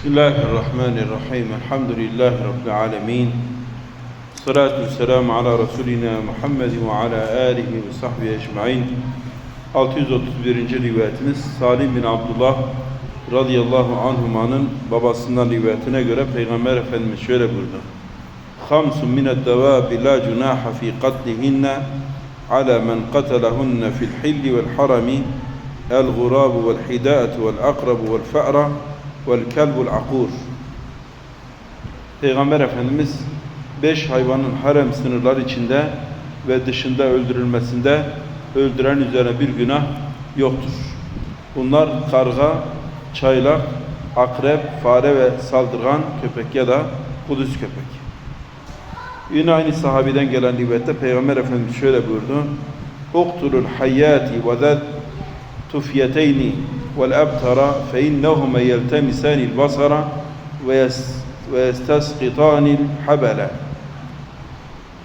بسم الله الرحمن الرحيم الحمد لله رب العالمين الصلاة والسلام على رسولنا محمد وعلى آله وصحبه أجمعين 631. rivayetimiz Salim bin Abdullah radıyallahu anhumanın babasından rivayetine göre Peygamber Efendimiz şöyle buyurdu. خمس من الدواب لا جناح في قتلهن على من قتلهن في الحل والحرم الغراب والحداءة والأقرب والفأرة vel kelbul akur. Peygamber Efendimiz beş hayvanın harem sınırlar içinde ve dışında öldürülmesinde öldüren üzerine bir günah yoktur. Bunlar karga, çaylak, akrep, fare ve saldırgan köpek ya da kudüs köpek. Yine aynı sahabeden gelen rivayette Peygamber Efendimiz şöyle buyurdu. Uktulul hayyati ve zed tufyeteyni innehuma yeltemisanil basara ve yestasqitanil habele.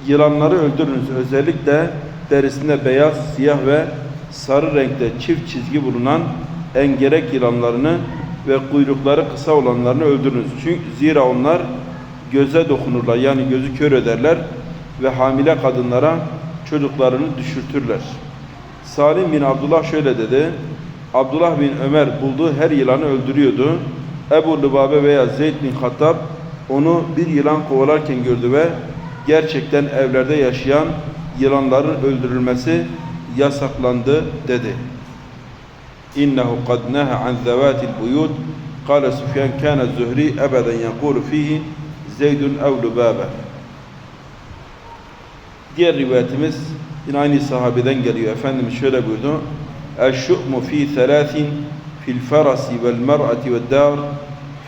Yılanları öldürünüz. Özellikle derisinde beyaz, siyah ve sarı renkte çift çizgi bulunan engerek yılanlarını ve kuyrukları kısa olanlarını öldürünüz. Çünkü zira onlar göze dokunurlar yani gözü kör ederler ve hamile kadınlara çocuklarını düşürtürler. Salim bin Abdullah şöyle dedi. Abdullah bin Ömer bulduğu her yılanı öldürüyordu. Ebu Lübabe veya Zeyd bin Hattab onu bir yılan kovalarken gördü ve gerçekten evlerde yaşayan yılanların öldürülmesi yasaklandı dedi. İnnehu kad neha an zevatil buyut Kale Süfyan kana Zuhri ebeden yekulu fihi Zeydun ev Lübabe Diğer rivayetimiz yine aynı sahabeden geliyor. Efendimiz şöyle buyurdu. El-şu'mu fi thelâthin fil farasi vel mer'ati vel dâr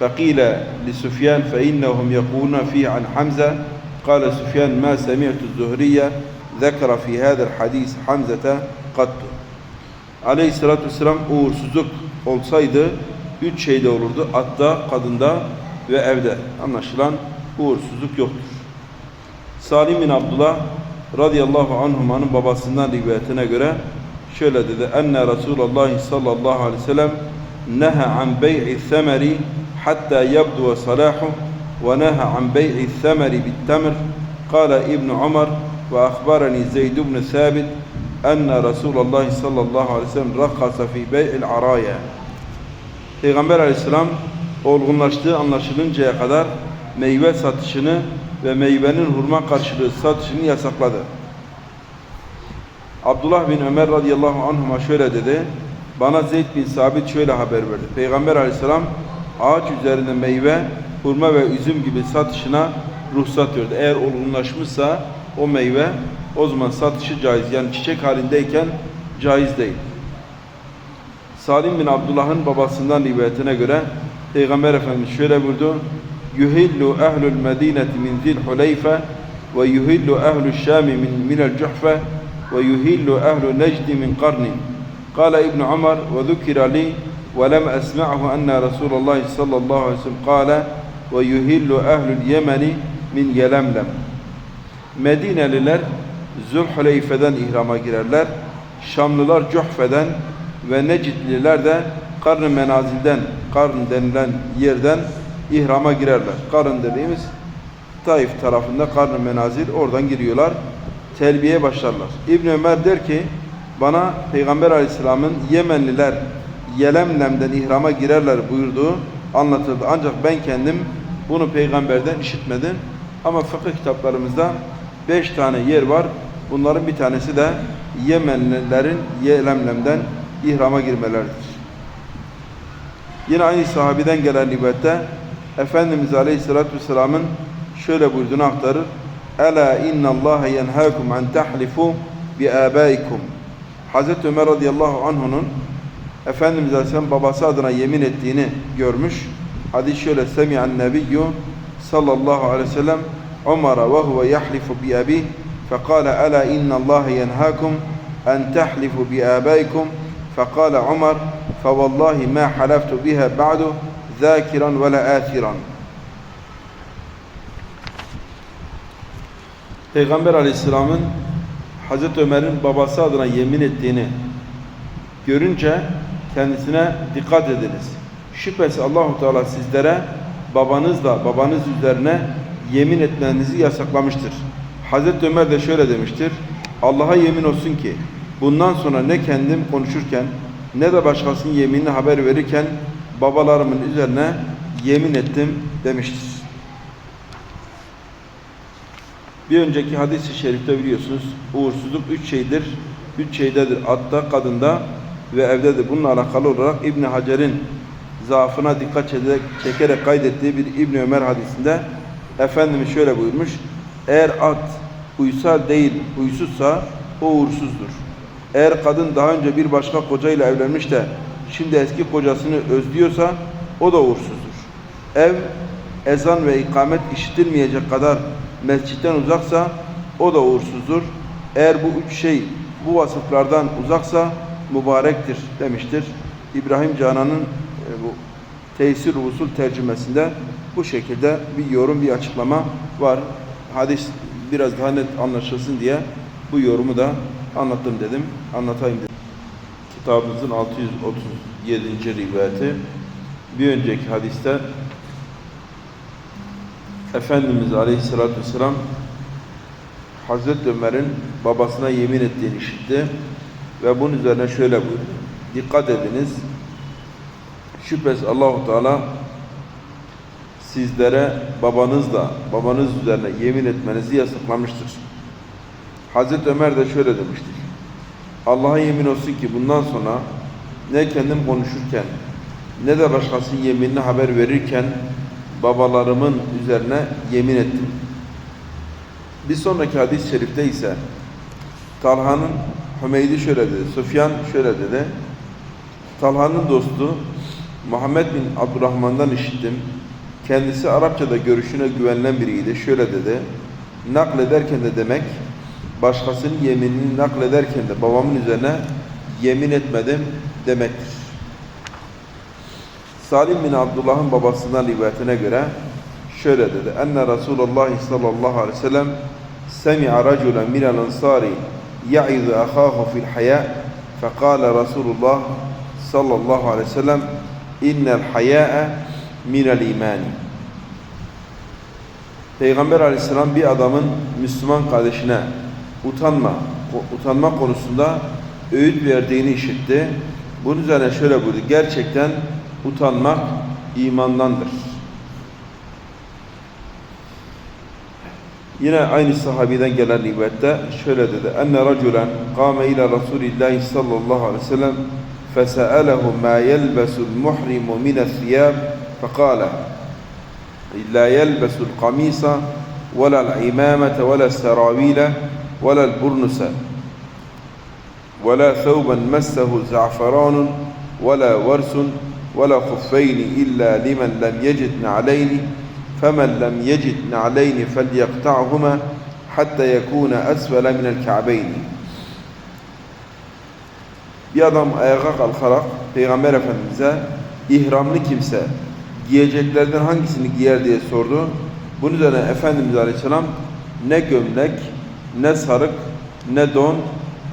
فقيل لسفيان فإنهم يقولون فيه عن حمزة قال سفيان ما سمعت الزهرية ذكر في هذا الحديث حمزة قط Aleyhissalatü vesselam uğursuzluk olsaydı üç şeyde olurdu. Atta, kadında ve evde. Anlaşılan uğursuzluk yoktur. Salim bin Abdullah radıyallahu anhumanın babasından rivayetine göre şöyle dedi. Enne Resulullah sallallahu aleyhi ve sellem neha an bey'i semeri hatta yabdu ve salahu ve neha an bey'i semeri bit temr kâle İbn Umar ve akhbarani Zeyd ibn Sabit enne Resulullah sallallahu aleyhi ve sellem rakkasa fi bey'il araya Peygamber aleyhisselam olgunlaştığı anlaşılıncaya kadar meyve satışını ve meyvenin hurma karşılığı satışını yasakladı. Abdullah bin Ömer radıyallahu anhuma şöyle dedi. Bana Zeyd bin Sabit şöyle haber verdi. Peygamber aleyhisselam ağaç üzerinde meyve, hurma ve üzüm gibi satışına ruhsat verdi. Eğer olgunlaşmışsa o meyve o zaman satışı caiz. Yani çiçek halindeyken caiz değil. Salim bin Abdullah'ın babasından rivayetine göre Peygamber Efendimiz şöyle buyurdu. Yuhillu ehlul medineti min zil huleyfe ve yuhillu ehlul şami min minel cuhfe necdi min qarnin. Kale İbn Umar ve zukira li ve lem esma'hu enne Resulullah sallallahu aleyhi ve sellem kâle ve yuhillu ehlul yemeni min yelemlem. Medineliler Zülhuleyfe'den ihrama girerler. Şamlılar Cuhfe'den ve Necidliler de Karn-ı Menazil'den, Karn denilen yerden ihrama girerler. Karn dediğimiz Taif tarafında Karn-ı Menazil oradan giriyorlar. Telbiye başlarlar. İbn Ömer der ki bana Peygamber Aleyhisselam'ın Yemenliler Yelemlem'den ihrama girerler buyurduğu anlatıldı. Ancak ben kendim bunu peygamberden işitmedim. Ama fıkıh kitaplarımızda beş tane yer var. Bunların bir tanesi de Yemenlilerin Yelemlem'den ihrama girmeleridir. Yine aynı sahabeden gelen rivayette Efendimiz Aleyhisselatü Vesselam'ın şöyle buyurduğunu aktarır. Ela innallaha yenhâkum an tahlifu bi âbâikum. Hazreti Ömer radıyallahu anhu'nun Efendimiz Aleyhisselam babası adına yemin ettiğini görmüş. Hadis şöyle semi'an nebiyyü sallallahu aleyhi ve sellem Umar'a ve huve yahlifu bi abi fekale ala innallaha yenhâkum en tahlifu bi âbâikum fekale Umar fevallahi ma halaftu biha ba'du zâkiran ve la. Peygamber Aleyhisselam'ın Hazreti Ömer'in babası adına yemin ettiğini görünce kendisine dikkat ediniz. Şüphesiz Allahu Teala sizlere babanızla babanız üzerine yemin etmenizi yasaklamıştır. Hazreti Ömer de şöyle demiştir. Allah'a yemin olsun ki bundan sonra ne kendim konuşurken ne de başkasının yeminini haber verirken babalarımın üzerine yemin ettim demiştir. Bir önceki hadis-i şerifte biliyorsunuz uğursuzluk üç şeydir. Üç şeydedir. Atta, kadında ve evdedir. Bununla alakalı olarak İbn Hacer'in zaafına dikkat çekerek, çekerek kaydettiği bir İbn Ömer hadisinde Efendimiz şöyle buyurmuş. Eğer at uysal değil, huysuzsa o uğursuzdur. Eğer kadın daha önce bir başka kocayla evlenmiş de şimdi eski kocasını özlüyorsa o da uğursuzdur. Ev ezan ve ikamet işitilmeyecek kadar mescitten uzaksa o da uğursuzdur. Eğer bu üç şey bu vasıflardan uzaksa mübarektir demiştir. İbrahim Canan'ın e, bu Tesir Usul tercümesinde bu şekilde bir yorum, bir açıklama var. Hadis biraz daha net anlaşılsın diye bu yorumu da anlattım dedim, anlatayım dedim. Kitabımızın 637. rivayeti bir önceki hadiste Efendimiz Aleyhisselatü Vesselam Hazreti Ömer'in babasına yemin ettiğini işitti ve bunun üzerine şöyle buyurdu. Dikkat ediniz. Şüphesiz Allahu Teala sizlere babanızla babanız üzerine yemin etmenizi yasaklamıştır. Hazreti Ömer de şöyle demiştir. Allah'a yemin olsun ki bundan sonra ne kendim konuşurken ne de başkasının yeminini haber verirken babalarımın üzerine yemin ettim. Bir sonraki hadis-i şerifte ise Talha'nın Hümeydi şöyle dedi, Süfyan şöyle dedi. Talha'nın dostu Muhammed bin Abdurrahman'dan işittim. Kendisi Arapçada görüşüne güvenilen biriydi. Şöyle dedi. Naklederken de demek başkasının yeminini naklederken de babamın üzerine yemin etmedim demektir. Salim bin Abdullah'ın babasından rivayetine göre şöyle dedi. Enne Resulullah sallallahu aleyhi ve sellem semi'a raculen minel ansari ya'izu ahahu fil haya fekale Resulullah sallallahu aleyhi ve sellem innel haya'e minel imani Peygamber aleyhisselam bir adamın Müslüman kardeşine utanma, utanma konusunda öğüt verdiğini işitti. Bunun üzerine şöyle buyurdu. Gerçekten utanmak imandandır. Yine aynı sahabiden gelen rivayette şöyle dedi. Enne raculen kâme ila Resulillahi sallallahu aleyhi ve sellem fesâelehu mâ yelbesul muhrimu mine thiyâb fekâle لا يلبس القميص ولا العمامة ولا السراويل ولا البرنس ولا ثوبا مسه زعفران ولا ورس ولا خفين إلا لمن لم يجد نعلين فمن لم يجد نعلين فليقطعهما حتى يكون أسفل من الكعبين Bir adam ayağa kalkarak Peygamber Efendimiz'e ihramlı kimse giyeceklerden hangisini giyer diye sordu. Bunun üzerine Efendimiz Aleyhisselam ne gömlek, ne sarık, ne don,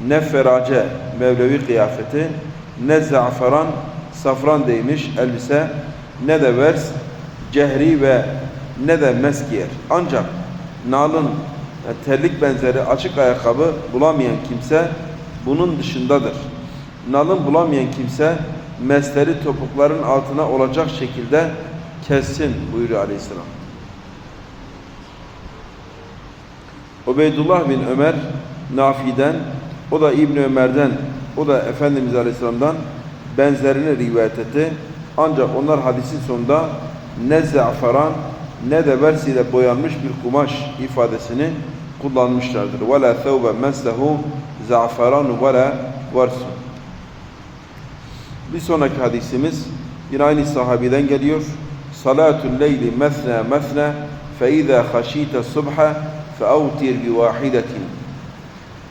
ne ferace Mevlevi kıyafeti, ne zaferan, safran değmiş elbise, ne de vers, cehri ve ne de mes giyer. Ancak nalın terlik benzeri açık ayakkabı bulamayan kimse bunun dışındadır. Nalın bulamayan kimse mesleri topukların altına olacak şekilde kessin buyuruyor aleyhisselam. Ubeydullah bin Ömer Nafi'den, o da İbn Ömer'den, o da Efendimiz Aleyhisselam'dan benzerini rivayet etti. Ancak onlar hadisin sonunda ne zaferan ne de versiyle boyanmış bir kumaş ifadesini kullanmışlardır. وَلَا ثَوْبَ مَسَّهُ زَعْفَرَانُ وَلَا وَرْسُ Bir sonraki hadisimiz yine aynı sahabiden geliyor. Salatul leyli mesna mesna fe izâ haşîte subha fe avtir bi vahidetin.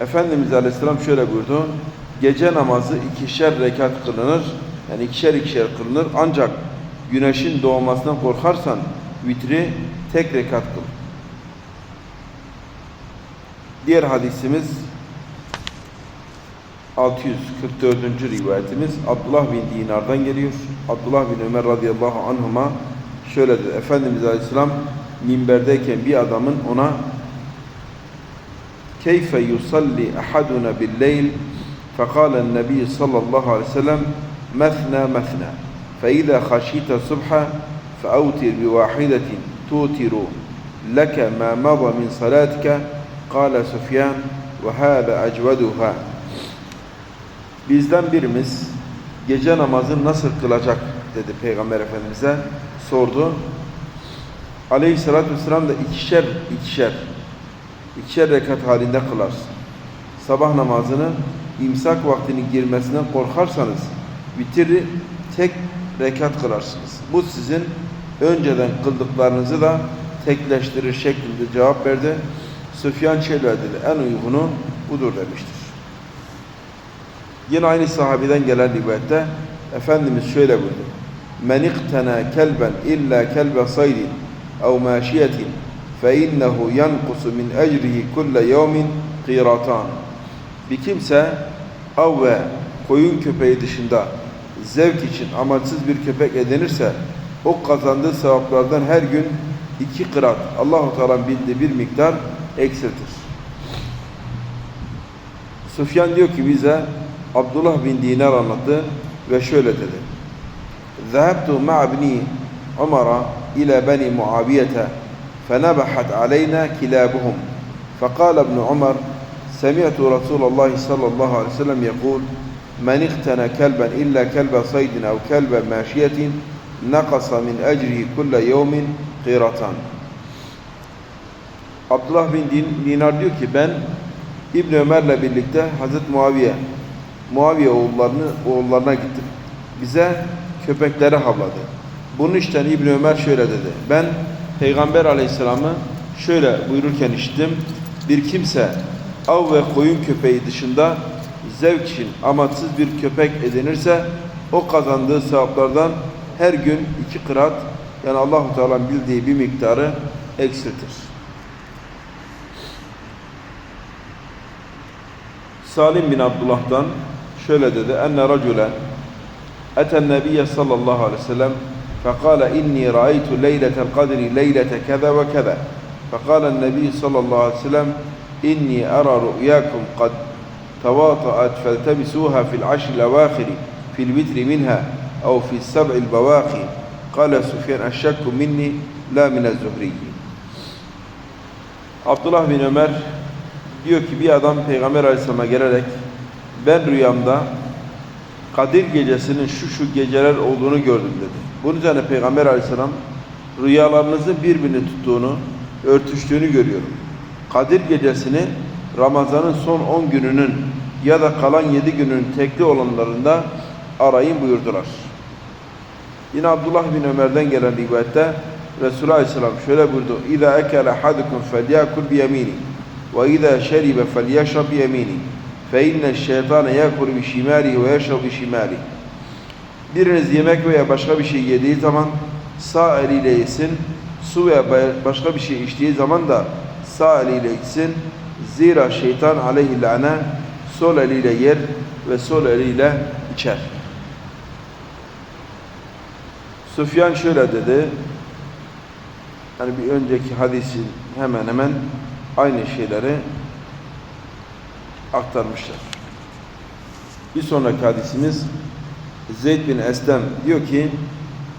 Efendimiz Aleyhisselam şöyle buyurdu. Gece namazı ikişer rekat kılınır. Yani ikişer ikişer kılınır. Ancak güneşin doğmasından korkarsan vitri tek rekat kıl. Diğer hadisimiz 644. rivayetimiz Abdullah bin Dinar'dan geliyor. Abdullah bin Ömer radıyallahu anhuma şöyle dedi. Efendimiz Aleyhisselam minberdeyken bir adamın ona Keyfe yusalli ahaduna bil فقال النبي صلى الله عليه وسلم مثنى مثنى فإذا خشيت الصبح فأوتر بواحدة توتر لك ما مضى من صلاتك قال سفيان وهذا أجودها Bizden birimiz gece namazını nasıl kılacak dedi Peygamber Efendimiz'e sordu. Aleyhissalatü vesselam da ikişer ikişer ikişer rekat halinde kılarsın. Sabah namazını imsak vaktinin girmesinden korkarsanız vitiri tek rekat kılarsınız. Bu sizin önceden kıldıklarınızı da tekleştirir şeklinde cevap verdi. Süfyan dedi. En uygunu budur demiştir. Yine aynı sahabeden gelen rivayette Efendimiz şöyle buyurdu. Men iqtena kelben illa kelbe saydin ev maşiyetin fe innehu yankusu min ecrihi kulle yevmin qiratan. Bir kimse av ve koyun köpeği dışında zevk için amaçsız bir köpek edinirse o kazandığı sevaplardan her gün iki kırat Allahu Teala bildiği bir miktar eksiltir. Süfyan diyor ki bize Abdullah bin Dinar anlattı ve şöyle dedi. Zehebtu ma'bni Umar'a ila bani Muaviyete fenebahat aleyna kilabuhum. Fekal ibn Umar سمعت رسول الله صلى الله عليه وسلم يقول من اقتنى كلبا إلا كلب صيد أو كلب ماشية نقص من أجره كل يوم قيرتان Abdullah bin Din- Dinar diyor ki ben İbn Ömer'le birlikte Hazreti Muaviye Muaviye oğullarını oğullarına gittim. Bize köpekleri havladı. Bunun işten İbn Ömer şöyle dedi. Ben Peygamber Aleyhisselam'ı şöyle buyururken işittim. Bir kimse av ve koyun köpeği dışında zevk için amatsız bir köpek edinirse o kazandığı sevaplardan her gün iki kırat yani Allahu Teala'nın bildiği bir miktarı eksiltir. Salim bin Abdullah'dan şöyle dedi. Enne racule eten nebiyye sallallahu aleyhi ve sellem fekale inni raitu leyletel kadri leylete keze ve keze fekale nebi sallallahu aleyhi ve إني أرى رؤياكم قد تواطأت فالتمسوها في العشر الأواخر في الوتر منها أو في السبع البواقي قال سفيان الشك مني لا من الزهري Abdullah bin Ömer diyor ki bir adam Peygamber Aleyhisselam'a gelerek ben rüyamda Kadir gecesinin şu şu geceler olduğunu gördüm dedi. Bunun üzerine Peygamber Aleyhisselam rüyalarınızın birbirini tuttuğunu, örtüştüğünü görüyorum. Kadir gecesini Ramazan'ın son 10 gününün ya da kalan 7 günün tekli olanlarında arayın buyurdular. Yine Abdullah bin Ömer'den gelen rivayette Resulullah Aleyhisselam şöyle buyurdu. İza ekele ahadukum felyakul bi yemini ve iza şeribe felyeşrab bi yemini fe inne şeytane yakul bi şimalihi ve. Biriniz yemek veya başka bir şey yediği zaman sağ eliyle yesin, su veya başka bir şey içtiği zaman da sağ eliyle içsin. Zira şeytan aleyhi lane sol eliyle yer ve sol eliyle içer. Süfyan şöyle dedi. Yani bir önceki hadisin hemen hemen aynı şeyleri aktarmışlar. Bir sonraki hadisimiz Zeyd bin Eslem diyor ki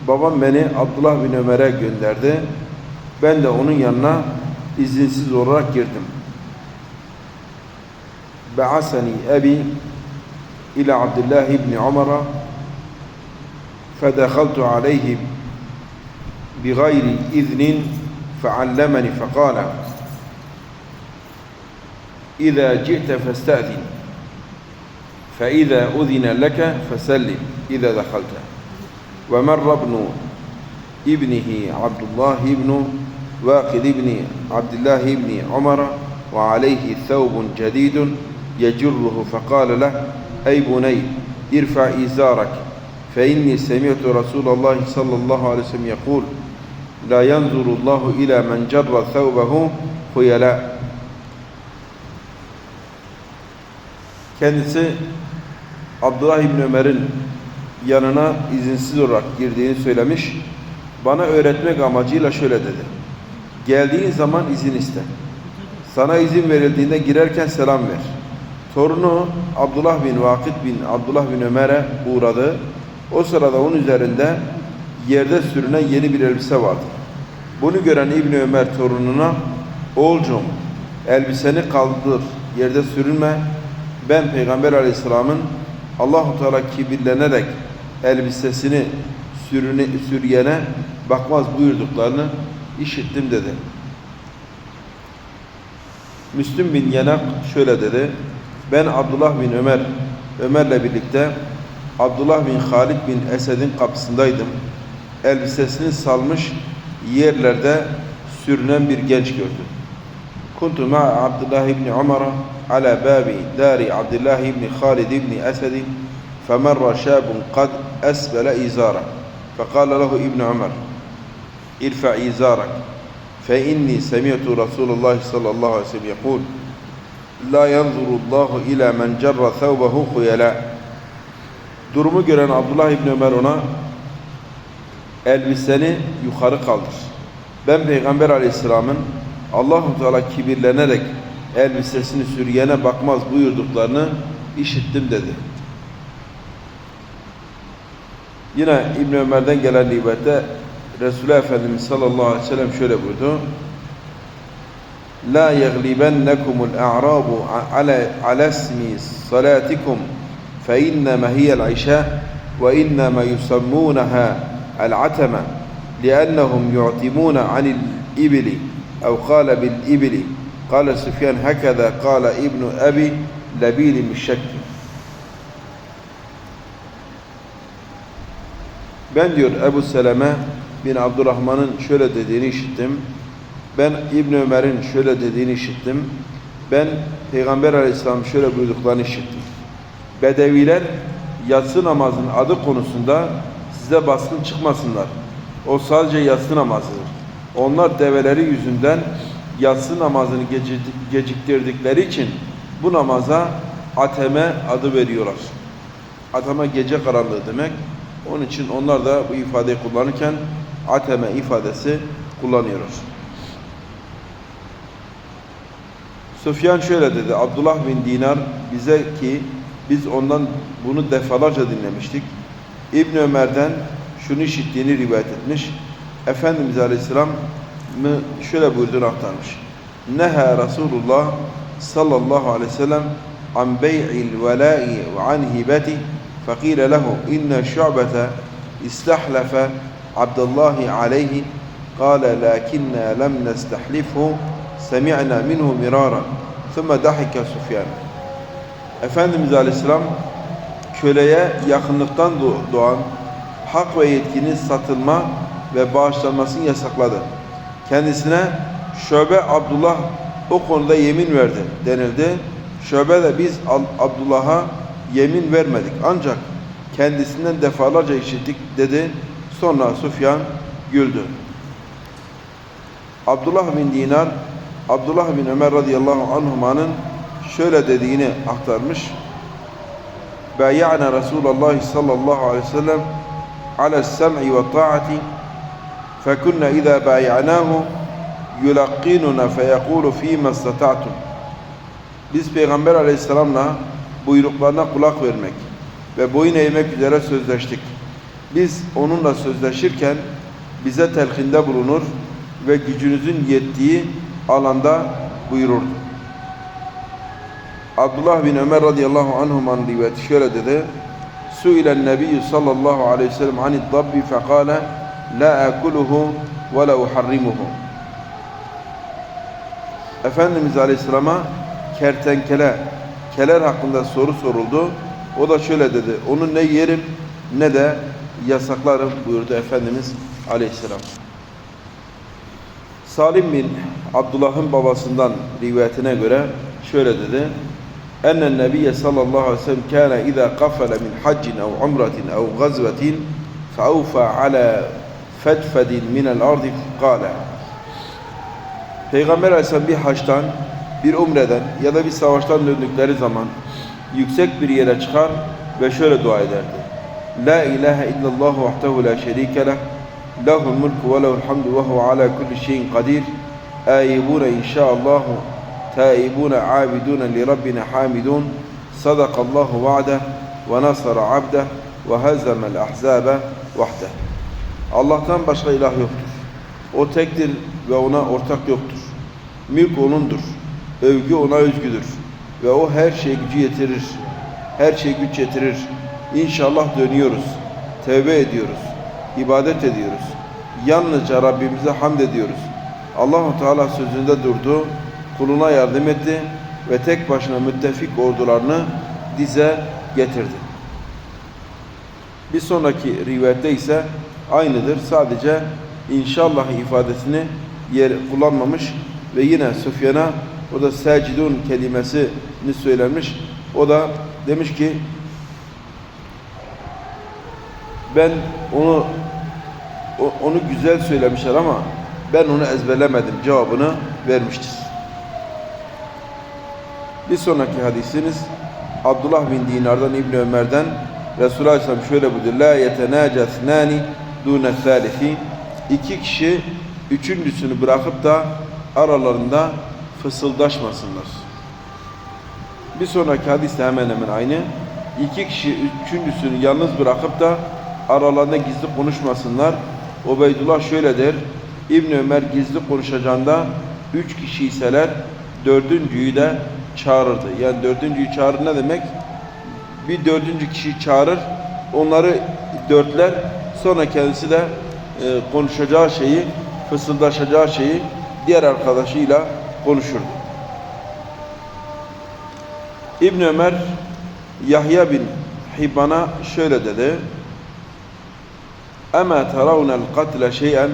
babam beni Abdullah bin Ömer'e gönderdi. Ben de onun yanına izinsiz olarak girdim. Be'asani ebi ila Abdullah ibn Umar'a فدخلت عليه بغير إذن فعلمني فقال إذا جئت فاستأذن فإذا أذن لك فسلم إذا دخلت ومر ابن ابنه عبد الله بن واقد ابن عبد الله بن عمر وعليه ثوب جديد يجره فقال له أي بني ارفع إزارك فإني سمعت رسول الله صلى الله عليه وسلم يقول لا ينظر الله إلى من جر ثوبه خيلاء Kendisi Abdullah İbni Ömer'in yanına izinsiz olarak girdiğini söylemiş. Bana öğretmek amacıyla şöyle dedi. Geldiğin zaman izin iste. Sana izin verildiğinde girerken selam ver. Torunu Abdullah bin Vakit bin Abdullah bin Ömer'e uğradı. O sırada onun üzerinde yerde sürünen yeni bir elbise vardı. Bunu gören İbni Ömer torununa Oğulcum elbiseni kaldır yerde sürünme. Ben Peygamber Aleyhisselam'ın Allahu Teala kibirlenerek elbisesini sürüne, sürüyene bakmaz buyurduklarını işittim dedi. Müslüm bin Yenak şöyle dedi. Ben Abdullah bin Ömer, Ömer'le birlikte Abdullah bin Halid bin Esed'in kapısındaydım. Elbisesini salmış yerlerde sürünen bir genç gördüm. Kuntu ma'a Abdullah ibn Umar ala babi dari Abdullah ibn Halid ibn Esed فمر شاب قد أسبل إزاره فقال له ابن عمر irfa izarak fe inni semi'tu Rasulullah sallallahu aleyhi ve sellem yekul la yanzurullahu ila men cerra thawbahu khuyala Durumu gören Abdullah İbni Ömer ona elbiseni yukarı kaldır. Ben Peygamber Aleyhisselam'ın Allahu Teala kibirlenerek elbisesini sürüyene bakmaz buyurduklarını işittim dedi. Yine İbn Ömer'den gelen rivayette Resulullah Efendimiz sallallahu aleyhi ve sellem şöyle buyurdu. La yeglibennekumul a'rabu ala ala ismi salatikum fe innema hiyel işa ve innema yusammunaha el-atama لأنهم يعتمون عن الإبل أو قال بالإبل قال سفيان هكذا قال ابن أبي لبيد بالشك Ben diyor Ebu Seleme bin Abdurrahman'ın şöyle dediğini işittim. Ben İbn Ömer'in şöyle dediğini işittim. Ben Peygamber Aleyhisselam şöyle buyurduklarını işittim. Bedeviler yatsı namazının adı konusunda size baskın çıkmasınlar. O sadece yatsı namazıdır. Onlar develeri yüzünden yatsı namazını gecik- geciktirdikleri için bu namaza ateme adı veriyorlar. Ateme gece karanlığı demek. Onun için onlar da bu ifadeyi kullanırken ateme ifadesi kullanıyoruz. Sufyan şöyle dedi, Abdullah bin Dinar bize ki biz ondan bunu defalarca dinlemiştik. İbn Ömer'den şunu işittiğini rivayet etmiş. Efendimiz Aleyhisselam mı şöyle buyurduğunu aktarmış. Neha Resulullah sallallahu aleyhi ve sellem an bey'il velâi ve an hibeti fekîle lehu inne şu'bete istahlafe عبد الله عليه قال لكننا لم نستحلفه سمعنا منه مرارا ثم ضحك سفيان Efendimiz Aleyhisselam köleye yakınlıktan doğ- doğan hak ve yetkinin satılma ve bağışlanmasını yasakladı. Kendisine Şöbe Abdullah o konuda yemin verdi denildi. Şöbe de biz Al- Abdullah'a yemin vermedik ancak kendisinden defalarca işittik dedi. Sonra Sufyan güldü. Abdullah bin Dinar Abdullah bin Ömer radıyallahu anhumanın şöyle dediğini aktarmış. Bayya'na Resulullah sallallahu aleyhi ve sellem ala sem'i ve ta'ati fekunna iza bayya'nahu yulaqinuna feyekulu fîme istata'tum Biz Peygamber aleyhisselamla buyruklarına kulak vermek ve boyun eğmek üzere sözleştik. Biz onunla sözleşirken bize telkinde bulunur ve gücünüzün yettiği alanda buyururdu. Abdullah bin Ömer radıyallahu anhuman rivayeti şöyle dedi. Su'ilen nebiyyü sallallahu aleyhi ve sellem anid dabbi fekale la akuluhu ve la uharrimuhu. Efendimiz Aleyhisselam'a kertenkele, keler hakkında soru soruldu. O da şöyle dedi. Onu ne yerim ne de yasaklarım buyurdu Efendimiz Aleyhisselam. Salim bin Abdullah'ın babasından rivayetine göre şöyle dedi. Ennen Nebiye sallallahu aleyhi ve sellem kâne izâ kafele min haccin ev umretin ev gazvetin feavfa ala fedfedin minel ardi kâle. Peygamber aleyhisselam bir haçtan, bir umreden ya da bir savaştan döndükleri zaman yüksek bir yere çıkar ve şöyle dua ederdi. La ilahe illallah vahdehu la şerike leh. Lehul mulku ve lehul hamdu ve huve ala kulli şeyin kadir. Âibûne inşaallahu tâibûne âbidûne li rabbina hamidun. Sadakallahu va'deh ve nasara abdeh ve hazemel ahzabe vahdeh. Allah'tan başka ilah yoktur. O tektir ve ona ortak yoktur. Mülk O'nundur. Övgü O'na özgüdür. Ve O her şeye gücü yetirir. Her şeye güç yetirir. İnşallah dönüyoruz. Tevbe ediyoruz. ibadet ediyoruz. Yalnızca Rabbimize hamd ediyoruz. Allahu Teala sözünde durdu. Kuluna yardım etti ve tek başına müttefik ordularını dize getirdi. Bir sonraki rivayette ise aynıdır. Sadece inşallah ifadesini yer kullanmamış ve yine Süfyan'a o da secidun kelimesini söylemiş. O da demiş ki ben onu onu güzel söylemişler ama ben onu ezberlemedim cevabını vermiştir. Bir sonraki hadisimiz Abdullah bin Dinar'dan İbni Ömer'den Resulullah Aleyhisselam şöyle buyurdu. La yetenâce thnâni dûne thâlithi İki kişi üçüncüsünü bırakıp da aralarında fısıldaşmasınlar. Bir sonraki hadis de hemen hemen aynı. İki kişi üçüncüsünü yalnız bırakıp da aralarında gizli konuşmasınlar. Ubeydullah şöyle der. İbn Ömer gizli konuşacağında üç kişi iseler dördüncüyü de çağırırdı. Yani dördüncüyü çağırır ne demek? Bir dördüncü kişi çağırır. Onları dörtler. Sonra kendisi de e, konuşacağı şeyi, fısıldaşacağı şeyi diğer arkadaşıyla konuşurdu. İbn Ömer Yahya bin Hibban'a şöyle dedi. Ama tarawna el-katle şey'en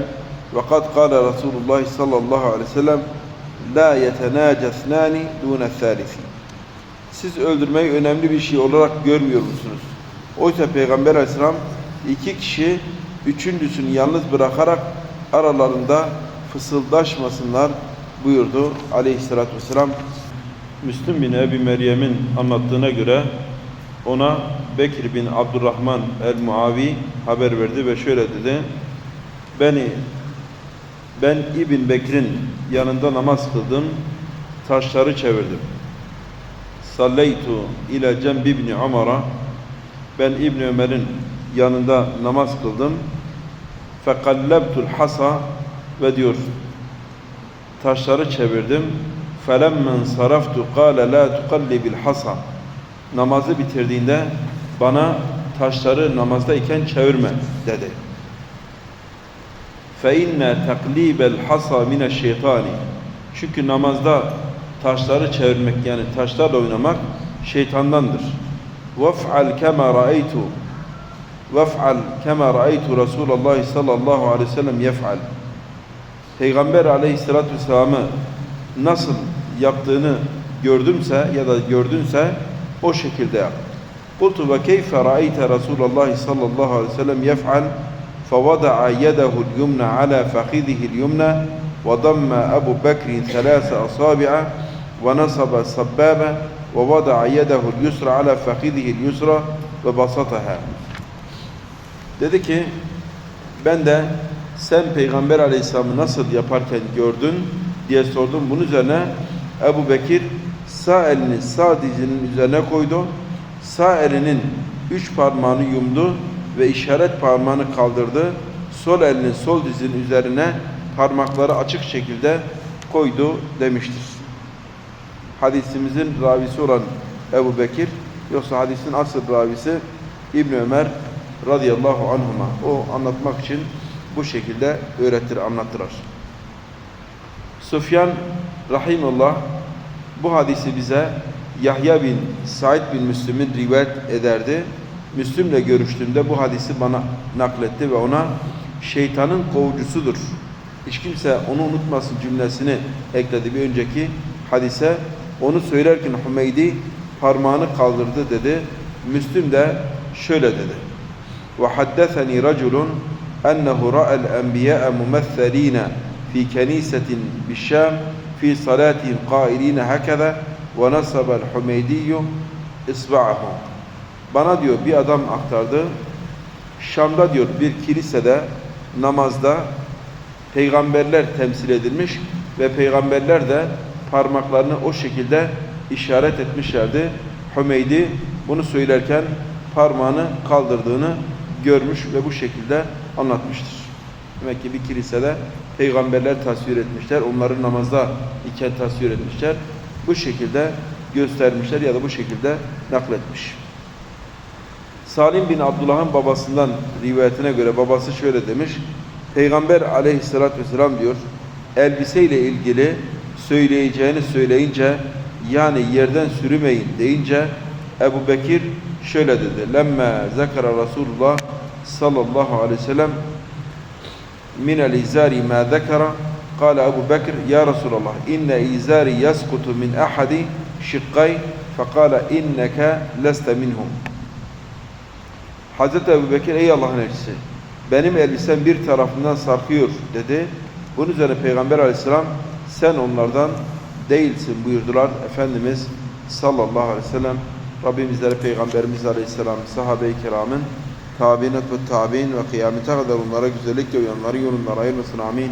ve kad kâle Resulullah sallallahu aleyhi ve sellem la yetenâce ethnâni dûne thâlithi. Siz öldürmeyi önemli bir şey olarak görmüyor musunuz? Oysa Peygamber aleyhisselam iki kişi üçüncüsünü yalnız bırakarak aralarında fısıldaşmasınlar buyurdu aleyhissalatü vesselam. Müslüm bin Ebi Meryem'in anlattığına göre ona Bekir bin Abdurrahman el-Muavi haber verdi ve şöyle dedi. Beni ben İbn Bekir'in yanında namaz kıldım. Taşları çevirdim. Salleytu ile Cemb ibn Umar'a ben İbn Ömer'in yanında namaz kıldım. Fekallebtul hasa ve diyor taşları çevirdim. Felemmen saraftu kâle la tukallibil hasa. Namazı bitirdiğinde bana taşları namazdayken çevirme dedi. İnne taklibel hasa mine şeytani. Çünkü namazda taşları çevirmek yani taşlarla oynamak şeytandandır. Vef'al kema ra'aytu vef'al kema ra'aytu Resulullah sallallahu aleyhi ve sellem yef'al. Peygamber aleyhissalatü vesselam'ı nasıl yaptığını gördümse ya da gördünse o şekilde yap. Kultu ve keyfe ra'ayte Resulullah sallallahu aleyhi ve sellem yef'al فوضع يده اليمنى على فخذه اليمنى وضم أبو بكر ثلاث أصابع ونصب السبابة ووضع يده اليسرى على فخذه اليسرى وبسطها Dedi ki ben de sen Peygamber Aleyhisselam'ı nasıl yaparken gördün diye sordum. Bunun üzerine Ebu Bekir sağ elini sağ dizinin üzerine koydu. Sağ elinin üç parmağını yumdu ve işaret parmağını kaldırdı. Sol elini sol dizinin üzerine parmakları açık şekilde koydu demiştir. Hadisimizin ravisi olan Ebu Bekir yoksa hadisin asıl ravisi İbn Ömer radıyallahu anhuma. O anlatmak için bu şekilde öğretir, anlattırar. Sufyan rahimullah bu hadisi bize Yahya bin Said bin Müslim'in rivayet ederdi. Müslüm'le görüştüğümde bu hadisi bana nakletti ve ona şeytanın kovucusudur. Hiç kimse onu unutmasın cümlesini ekledi bir önceki hadise. Onu söylerken Hümeydi parmağını kaldırdı dedi. Müslüm de şöyle dedi. Haddeseni raculun ennehu ra'el enbiya'a mumesselina fi kenisetin bişşam fi salatihim qailina hakeza ve nasabel Hümeydiyyu isba'ahu. Bana diyor bir adam aktardı. Şam'da diyor bir kilisede namazda peygamberler temsil edilmiş ve peygamberler de parmaklarını o şekilde işaret etmişlerdi. Hümeydi bunu söylerken parmağını kaldırdığını görmüş ve bu şekilde anlatmıştır. Demek ki bir kilisede peygamberler tasvir etmişler. Onları namazda iken tasvir etmişler. Bu şekilde göstermişler ya da bu şekilde nakletmiş. Salim bin Abdullah'ın babasından rivayetine göre babası şöyle demiş. Peygamber aleyhissalatü vesselam diyor, elbiseyle ilgili söyleyeceğini söyleyince yani yerden sürümeyin deyince Ebu Bekir şöyle dedi. Lemme zekara Resulullah sallallahu aleyhi ve sellem min el izari ma zekara قال أبو بكر يا رسول الله إن إزاري يسقط من أحد شقي فقال إنك لست منهم Hazreti Ebu Bekir ey Allah'ın elçisi benim elbisem bir tarafından sarkıyor dedi. Bunun üzerine Peygamber aleyhisselam sen onlardan değilsin buyurdular. Efendimiz sallallahu aleyhi ve sellem Rabbimizlere Peygamberimiz aleyhisselam sahabe-i kiramın tabi'in ve tabi'in ve kıyamete kadar onlara güzellikle uyanları yolundan ayırmasın amin.